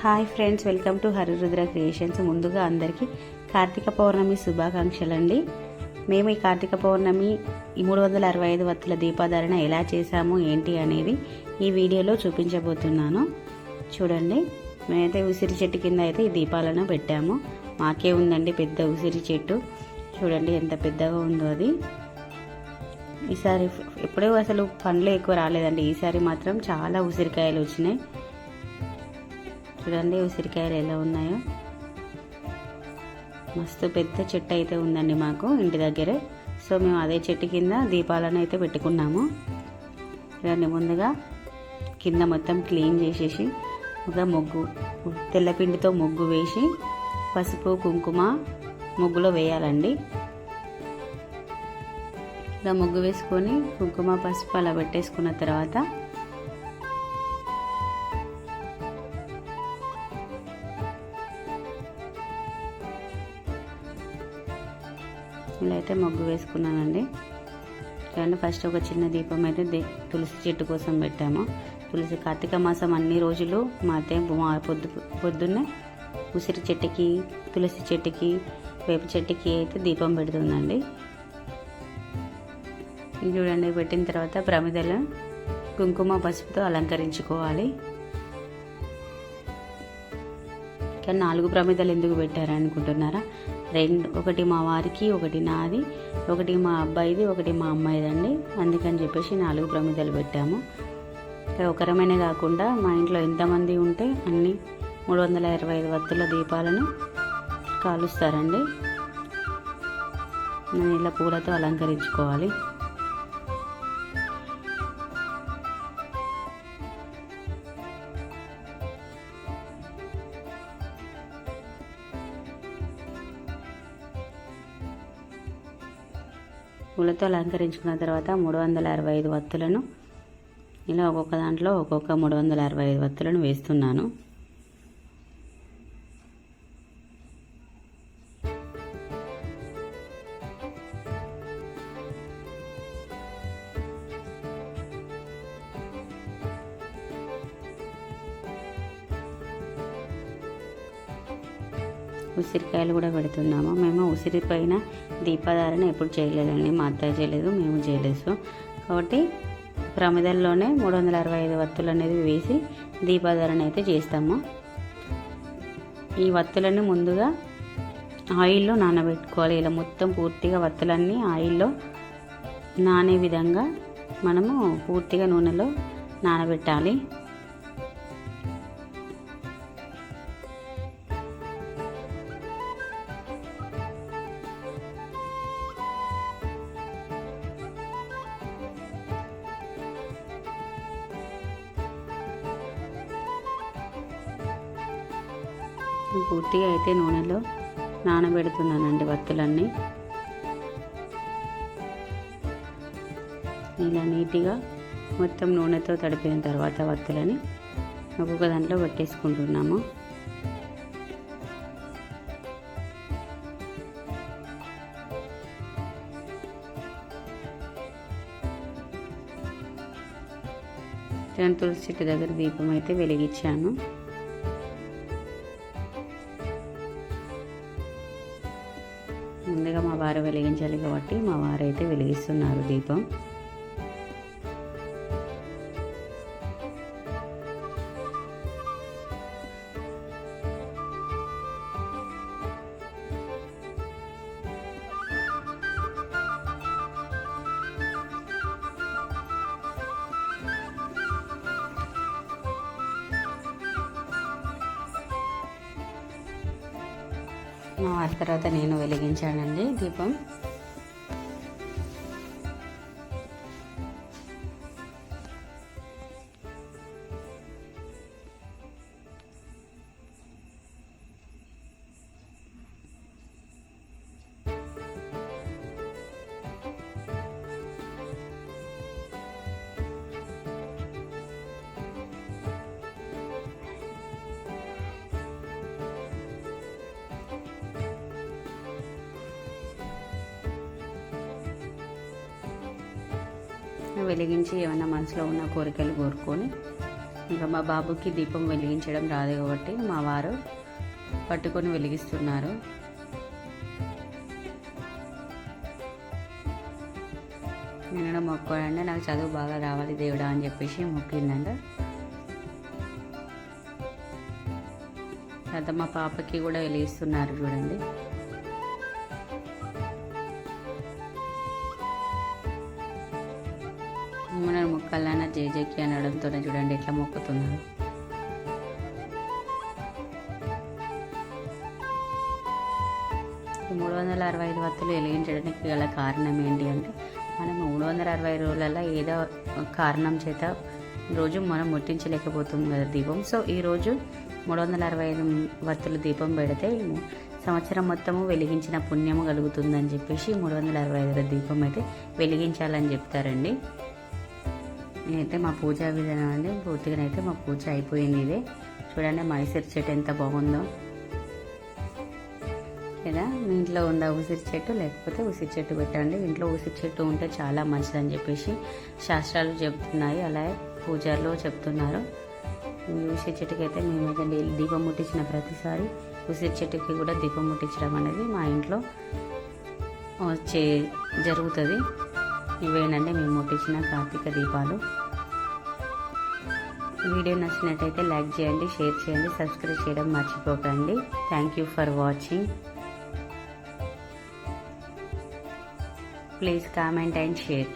Hi friends welcome to Harirudra creations. ముందుగా అందరికీ కార్తీక పౌర్ణమి శుభాకాంక్షలు అండి మేము ఈ కార్తీక పౌర్ణమి ఈ మూడు వందల అరవై ఐదు వత్తుల దీపాధారణ ఎలా చేశాము ఏంటి అనేది ఈ వీడియోలో చూపించబోతున్నాను. చూడండి మేమైతే ఉసిరి చెట్టు కింద అయితే ఈ దీపాలను పెట్టాము. మాకే ఉందండి పెద్ద ఉసిరి చెట్టు. చూడండి ఎంత పెద్దగా ఉందో అది. ఈసారి ఎప్పుడూ అసలు పండ్లు ఎక్కువ రాలేదండి. ఈసారి మాత్రం చాలా ఉసిరికాయలు వచ్చినాయి. చూడండి ఉసిరికాయలు ఎలా ఉన్నాయో. మస్తు పెద్ద చెట్టు అయితే ఉందండి మాకు ఇంటి దగ్గరే. సో మేము అదే చెట్టు కింద దీపాలను అయితే పెట్టుకున్నాము. చూడండి ముందుగా కింద మొత్తం క్లీన్ చేసేసి ఒక ముగ్గు తెల్లపిండితో ముగ్గు వేసి పసుపు కుంకుమ ముగ్గులో వేయాలండి. ఇలా ముగ్గు వేసుకొని కుంకుమ పసుపు అలా పెట్టేసుకున్న తర్వాత ఇలా అయితే మొగ్గు వేసుకున్నానండి. చూడండి ఫస్ట్ ఒక చిన్న దీపం అయితే తులసి చెట్టు కోసం పెట్టాము. తులసి కార్తీక మాసం అన్ని రోజులు మా అత్తయ్య మా పొద్దు పొద్దున్నే ఉసిరి చెట్టుకి తులసి చెట్టుకి వేప చెట్టుకి అయితే దీపం పెడుతుందండి. ఇది చూడండి పెట్టిన తర్వాత ప్రమిదలు కుంకుమ పసుపుతో అలంకరించుకోవాలి. కానీ నాలుగు ప్రమిదలు ఎందుకు పెట్టారనుకుంటున్నారా? రెండు ఒకటి మా వారికి ఒకటి నాది ఒకటి మా అబ్బాయిది ఒకటి మా అమ్మాయిదండి. అందుకని చెప్పేసి నాలుగు ప్రమిదలు పెట్టాము. ఒకరమైనే కాకుండా మా ఇంట్లో ఎంతమంది ఉంటే అన్ని మూడు వందల ఇరవై ఐదు వత్తుల దీపాలను కాలుస్తారండి. నేను ఇలా పూలతో అలంకరించుకోవాలి. పూలతో అలంకరించుకున్న తర్వాత మూడు వందల అరవై ఐదు వత్తులను ఇలా ఒక్కొక్క దాంట్లో ఒక్కొక్క మూడు వందల అరవై ఐదు వత్తులను వేస్తున్నాను. ఉసిరికాయలు కూడా పెడుతున్నాము. మేము ఉసిరి పైన దీపాధారణ ఎప్పుడు చేయలేదండి. మా అత్తయ్య చేయలేదు మేము చేయలేదు. కాబట్టి ప్రమిదల్లోనే మూడు వందల అరవై ఐదు వత్తులు అనేది వేసి దీపాధారణ అయితే చేస్తాము. ఈ వత్తులని ముందుగా ఆయిల్లో నానబెట్టుకోవాలి. ఇలా మొత్తం పూర్తిగా వత్తులన్నీ ఆయిల్లో నానే విధంగా మనము పూర్తిగా నూనెలో నానబెట్టాలి. పూర్తిగా అయితే నూనెలో నానబెడుతున్నానండి వత్తులన్నీ. ఇలా నీట్గా మొత్తం నూనెతో తడిపిన తర్వాత వత్తులని ఒక్కొక్క దాంట్లో పట్టేసుకుంటున్నాము. చూడండి, తులసి చెట్టు దగ్గర దీపం అయితే వెలిగించాను. ముందుగా మా వారు వెలిగించాలి కాబట్టి మా వారైతే వెలిగిస్తున్నారు దీపం. మా వారి తర్వాత నేను వెలిగించానండి దీపం. వెలిగించి ఏమైనా మనసులో ఉన్న కోరికలు కోరుకొని ఇంకా మా బాబుకి దీపం వెలిగించడం రాదు కాబట్టి మా వారు పట్టుకొని వెలిగిస్తున్నారు. నేను మొక్కోడంటే నాకు చదువు బాగా రావాలి దేవుడా అని చెప్పేసి మొక్కిందంట. తర్వాత మా పాపకి కూడా వెలిగిస్తున్నారు చూడండి. మన మొక్కలైనా జేజేకి అనడంతోనే చూడండి ఎట్లా మొక్కుతున్నాను. ఈ మూడు వందల అరవై ఐదు వత్తులు వెలిగించడానికి గల కారణం ఏంటి అంటే మనం మూడు వందల అరవై రోజులలో ఏదో కారణం చేత రోజు మనం ముట్టించలేకపోతుంది కదా దీపం. సో ఈరోజు మూడు వందల అరవై ఐదు వత్తులు దీపం పెడితే సంవత్సరం మొత్తము వెలిగించిన పుణ్యము కలుగుతుందని చెప్పేసి మూడు వందల అరవై ఐదు దీపం అయితే వెలిగించాలని చెప్తారండి. నేనైతే మా పూజా విధానం అండి. పూర్తిగానైతే మా పూజ అయిపోయింది ఇదే. చూడండి మైసూర్ చెట్టు ఎంత బాగుందో. కదా? మీ ఇంట్లో ఉందా ఉసిరి చెట్టు? లేకపోతే ఉసిరి చెట్టు పెట్టండి. ఇంట్లో ఉసిరి చెట్టు ఉంటే చాలా మంచిదని చెప్పేసి శాస్త్రాలు చెప్తున్నాయి. అలాగే పూజారులు చెప్తున్నారు. ఉసిరి చెట్టుకి అయితే మేమైతే డైలీ దీపం ముట్టించిన ప్రతిసారి ఉసిరి చెట్టుకి కూడా దీపం ముట్టించడం అనేది మా ఇంట్లో చే జరుగుతుంది. ఇవేనండి మేము ముట్టించిన కార్తీక దీపాలు. వీడియో నచ్చినట్టయితే లైక్ చేయండి షేర్ చేయండి సబ్స్క్రైబ్ చేయడం మర్చిపోకండి. Thank you for watching please comment and share